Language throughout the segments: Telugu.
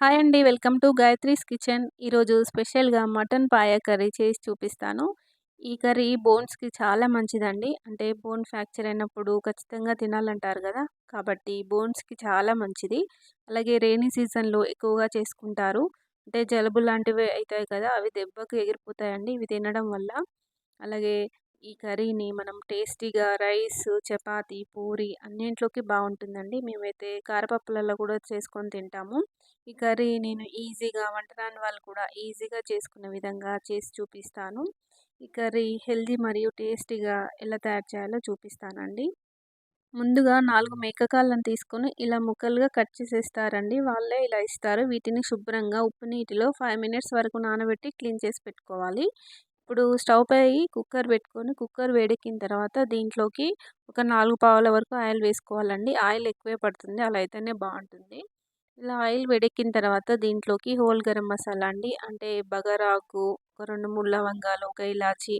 హాయ్ అండి. Welcome to Gayatri's kitchen. ఈరోజు స్పెషల్గా మటన్ పాయ కర్రీ చేసి చూపిస్తాను. ఈ కర్రీ బోన్స్కి చాలా మంచిదండి. అంటే బోన్ ఫ్రాక్చర్ అయినప్పుడు ఖచ్చితంగా తినాలంటారు కదా! కాబట్టి బోన్స్కి చాలా మంచిది. అలాగే రెయినీ సీజన్లో ఎక్కువగా చేసుకుంటారు. అంటే జలుబు లాంటివి అవుతాయి కదా! అవి దెబ్బకు ఎగిరిపోతాయండి. ఇవి తినడం వల్ల. అలాగే ఈ కర్రీని మనం టేస్టీగా రైస్ చపాతీ పూరి అన్నింట్లోకి బాగుంటుందండి మేమైతే కారపప్పులలో కూడా చేసుకొని తింటాము. ఈ కర్రీ నేను ఈజీగా వంటరాని వాళ్ళు కూడా ఈజీగా చేసుకునే విధంగా చేసి చూపిస్తాను. ఈ కర్రీ హెల్దీ మరియు టేస్టీగా ఎలా తయారు చేయాలో చూపిస్తానండి. ముందుగా నాలుగు మేకకాళ్ళను తీసుకొని ఇలా ముక్కలుగా కట్ చేసేస్తారండి. వాళ్ళే ఇలా ఇస్తారు. వీటిని శుభ్రంగా ఉప్పు నీటిలో ఫైవ్ మినిట్స్ వరకు నానబెట్టి క్లీన్ చేసి పెట్టుకోవాలి. ఇప్పుడు స్టవ్ పై కుక్కర్ పెట్టుకొని కుక్కర్ వేడెక్కిన తర్వాత దీంట్లోకి ఒక నాలుగు పావుల వరకు ఆయిల్ వేసుకోవాలండి. ఆయిల్ ఎక్కువే పడుతుంది. అలా అయితేనే బాగుంటుంది. ఇలా ఆయిల్ వేడెక్కిన తర్వాత దీంట్లోకి హోల్ గరం మసాలా అండి. అంటే బగరాకు ఒక రెండు మూడు లవంగాలు ఒక ఇలాచి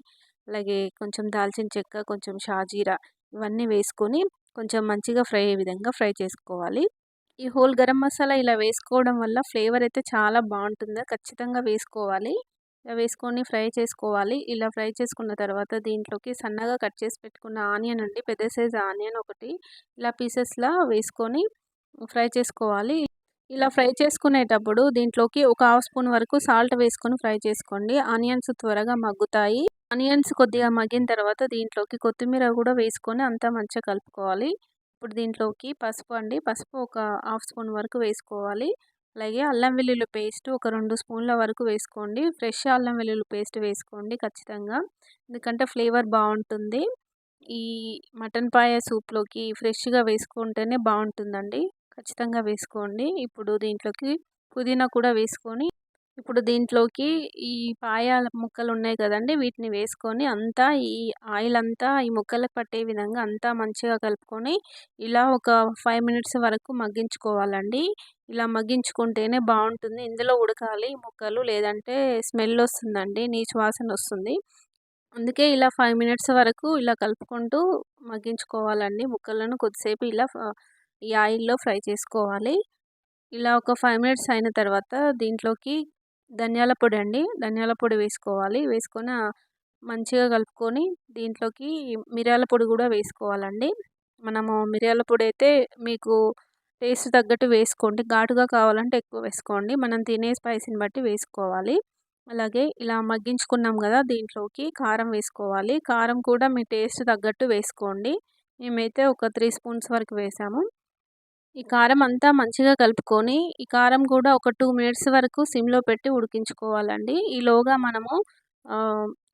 అలాగే కొంచెం దాల్చిన చెక్క కొంచెం షాజీరా ఇవన్నీ వేసుకొని కొంచెం మంచిగా ఫ్రై అయ్యే విధంగా ఫ్రై చేసుకోవాలి. ఈ హోల్ గరం మసాలా ఇలా వేసుకోవడం వల్ల ఫ్లేవర్ అయితే చాలా బాగుంటుంది. ఖచ్చితంగా వేసుకోవాలి. వేసుకొని ఫ్రై చేసుకోవాలి. ఇలా ఫ్రై చేసుకున్న తర్వాత దీంట్లోకి సన్నగా కట్ చేసి పెట్టుకున్న ఆనియన్ అండి. పెద్ద సైజ్ ఆనియన్ ఒకటి. ఇలా పీసెస్లా వేసుకొని ఫ్రై చేసుకోవాలి. ఇలా ఫ్రై చేసుకునేటప్పుడు దీంట్లోకి ఒక హాఫ్ స్పూన్ వరకు సాల్ట్ వేసుకొని ఫ్రై చేసుకోండి. ఆనియన్స్ త్వరగా మగ్గుతాయి. ఆనియన్స్ కొద్దిగా మగ్గిన తర్వాత దీంట్లోకి కొత్తిమీర కూడా వేసుకొని అంతా మంచిగా కలుపుకోవాలి. ఇప్పుడు దీంట్లోకి పసుపు అండి. పసుపు ఒక హాఫ్ స్పూన్ వరకు వేసుకోవాలి. అలాగే అల్లం వెల్లుల్లి పేస్ట్ ఒక రెండు స్పూన్ల వరకు వేసుకోండి. ఫ్రెష్ అల్లం వెల్లుల్లి పేస్ట్ వేసుకోండి ఖచ్చితంగా. ఎందుకంటే ఫ్లేవర్ బాగుంటుంది. ఈ మటన్ పాయ సూప్లోకి ఫ్రెష్గా వేసుకుంటేనే బాగుంటుందండి. ఖచ్చితంగా వేసుకోండి. ఇప్పుడు దీంట్లోకి పుదీనా కూడా వేసుకొని ఇప్పుడు దీంట్లోకి ఈ పాయ ముక్కలు ఉన్నాయి కదండి వీటిని వేసుకొని అంతా ఈ ఆయిల్ అంతా ఈ ముక్కలకు పట్టే విధంగా అంతా మంచిగా కలుపుకొని ఇలా ఒక ఫైవ్ మినిట్స్ వరకు మగ్గించుకోవాలండి. ఇలా మగ్గించుకుంటేనే బాగుంటుంది. ఇందులో ఉడకాలి ముక్కలు లేదంటే స్మెల్ వస్తుందండి నీచు వాసన వస్తుంది. అందుకే ఇలా ఫైవ్ మినిట్స్ వరకు ఇలా కలుపుకుంటూ మగ్గించుకోవాలండి. ముక్కలను కొద్దిసేపు ఇలా ఈ ఆయిల్లో ఫ్రై చేసుకోవాలి. ఇలా ఒక ఫైవ్ మినిట్స్ అయిన తర్వాత దీంట్లోకి ధనియాల పొడి అండి. ధనియాల పొడి వేసుకోవాలి. వేసుకొని మంచిగా కలుపుకొని దీంట్లోకి మిరియాల పొడి కూడా వేసుకోవాలండి. మనము మిరియాల పొడి అయితే మీకు టేస్ట్ తగ్గట్టు వేసుకోండి. ఘాటుగా కావాలంటే ఎక్కువ వేసుకోండి. మనం తినే స్పైసీని బట్టి వేసుకోవాలి. అలాగే ఇలా మగ్గించుకున్నాం కదా దీంట్లోకి కారం వేసుకోవాలి. కారం కూడా మీ టేస్ట్ తగ్గట్టు వేసుకోండి. మేమైతే ఒక త్రీ స్పూన్స్ వరకు వేసాము. ఈ కారం అంతా మంచిగా కలుపుకొని ఈ కారం కూడా ఒక టూ మినిట్స్ వరకు సిమ్లో పెట్టి ఉడికించుకోవాలండి. ఈలోగా మనము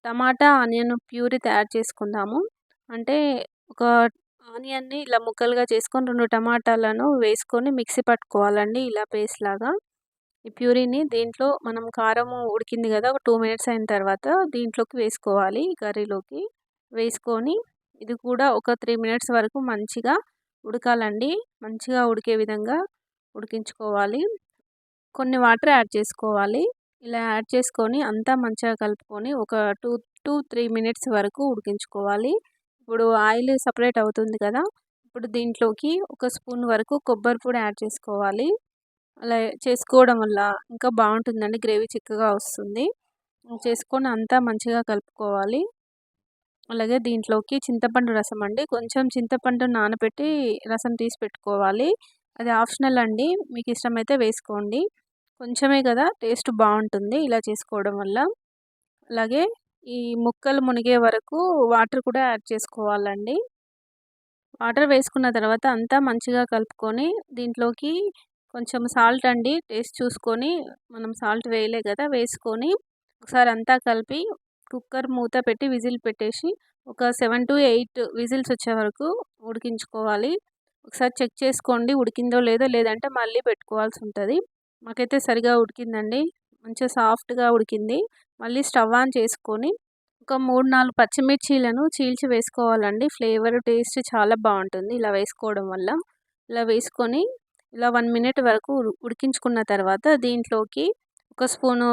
టమాటా ఆనియన్ ప్యూరీ తయారు చేసుకుందాము. అంటే ఒక ఆనియన్ని ఇలా ముక్కలుగా చేసుకొని రెండు టమాటాలను వేసుకొని మిక్సీ పట్టుకోవాలండి ఇలా పేస్ట్ లాగా. ఈ ప్యూరీని దీంట్లో మనం కారం ఉడికింది కదా ఒక టూ మినిట్స్ అయిన తర్వాత దీంట్లోకి వేసుకోవాలి కర్రీలోకి. వేసుకొని ఇది కూడా ఒక త్రీ మినిట్స్ వరకు మంచిగా ఉడకాలండి. మంచిగా ఉడికే విధంగా ఉడికించుకోవాలి. కొన్ని వాటర్ యాడ్ చేసుకోవాలి. ఇలా యాడ్ చేసుకొని అంతా మంచిగా కలుపుకొని ఒక టూ టూ త్రీ మినిట్స్ వరకు ఉడికించుకోవాలి. ఇప్పుడు ఆయిల్ సపరేట్ అవుతుంది కదా! ఇప్పుడు దీంట్లోకి ఒక స్పూన్ వరకు కొబ్బరి పొడి యాడ్ చేసుకోవాలి. అలా చేసుకోవడం వల్ల ఇంకా బాగుంటుందండి. గ్రేవీ చిక్కగా వస్తుంది. చేసుకొని అంతా మంచిగా కలుపుకోవాలి. అలాగే దీంట్లోకి చింతపండు రసం అండి. కొంచెం చింతపండు నానబెట్టి రసం తీసి పెట్టుకోవాలి. అది ఆప్షనల్ అండి. మీకు ఇష్టమైతే వేసుకోండి. కొంచెమే కదా టేస్ట్ బాగుంటుంది ఇలా చేసుకోవడం వల్ల. అలాగే ఈ ముక్కలు మునిగే వరకు వాటర్ కూడా యాడ్ చేసుకోవాలండి. వాటర్ వేసుకున్న తర్వాత అంతా మంచిగా కలుపుకొని దీంట్లోకి కొంచెం సాల్ట్ అండి. టేస్ట్ చూసుకొని మనం సాల్ట్ వేయలే కదా వేసుకొని ఒకసారి అంతా కలిపి కుక్కర్ మూత పెట్టి విజిల్ పెట్టేసి ఒక సెవెన్ టు ఎయిట్ విజిల్స్ వచ్చే వరకు ఉడికించుకోవాలి. ఒకసారి చెక్ చేసుకోండి ఉడికిందో లేదో లేదంటే మళ్ళీ పెట్టుకోవాల్సి ఉంటుంది. మాకైతే సరిగా ఉడికిందండి. మంచిగా సాఫ్ట్గా ఉడికింది. మళ్ళీ స్టవ్ ఆన్ చేసుకొని ఒక మూడు నాలుగు పచ్చిమిర్చీలను చీల్చి వేసుకోవాలండి. ఫ్లేవర్ టేస్ట్ చాలా బాగుంటుంది ఇలా వేసుకోవడం వల్ల. ఇలా వేసుకొని ఇలా వన్ మినిట్ వరకు ఉడికించుకున్న తర్వాత దీంట్లోకి ఒక స్పూను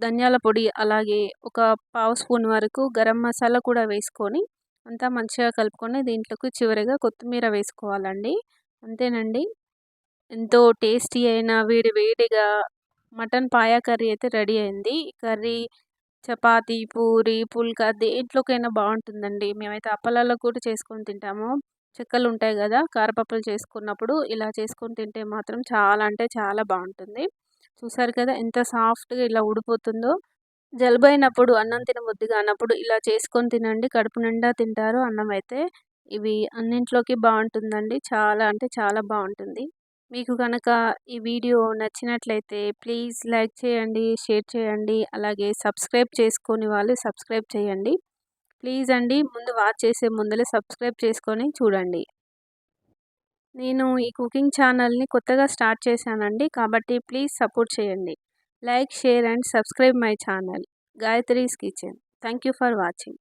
ధనియాల పొడి అలాగే ఒక పావు స్పూన్ వరకు గరం మసాలా కూడా వేసుకొని అంతా మంచిగా కలుపుకొని దీంట్లోకి చివరిగా కొత్తిమీర వేసుకోవాలండి. అంతేనండి. ఎంతో టేస్టీ అయిన వేడి వేడిగా మటన్ పాయా కర్రీ అయితే రెడీ అయింది. కర్రీ చపాతి పూరి పుల్కా దేంట్లోకైనా బాగుంటుందండి. మేమైతే అప్పలాల్లో కూడా చేసుకొని తింటాము. చెక్కలు ఉంటాయి కదా కారపప్పులు చేసుకున్నప్పుడు ఇలా చేసుకొని తింటే మాత్రం చాలా అంటే చాలా బాగుంటుంది. చూసారు కదా! ఎంత సాఫ్ట్గా ఇలా ఉడిపోతుందో జలుబు అయినప్పుడు అన్నం తినబుద్ధి కానప్పుడు ఇలా చేసుకొని తినండి. కడుపు నిండా తింటారు అన్నం అయితే. ఇవి అన్నింట్లోకి బాగుంటుందండి. చాలా అంటే చాలా బాగుంటుంది. మీకు కనుక ఈ వీడియో నచ్చినట్లయితే ప్లీజ్ లైక్ చేయండి షేర్ చేయండి. అలాగే సబ్స్క్రైబ్ చేసుకొని వాళ్ళు సబ్స్క్రైబ్ చేయండి. ప్లీజ్ అండి ముందు వాచ్ చేసే ముందలే సబ్స్క్రైబ్ చేసుకొని చూడండి. నేను ఈ కుకింగ్ ఛానల్ని కొత్తగా స్టార్ట్ చేశానండి. కాబట్టి ప్లీజ్ సపోర్ట్ చేయండి. Like share and subscribe my channel. Gayatri's kitchen. Thank you for watching.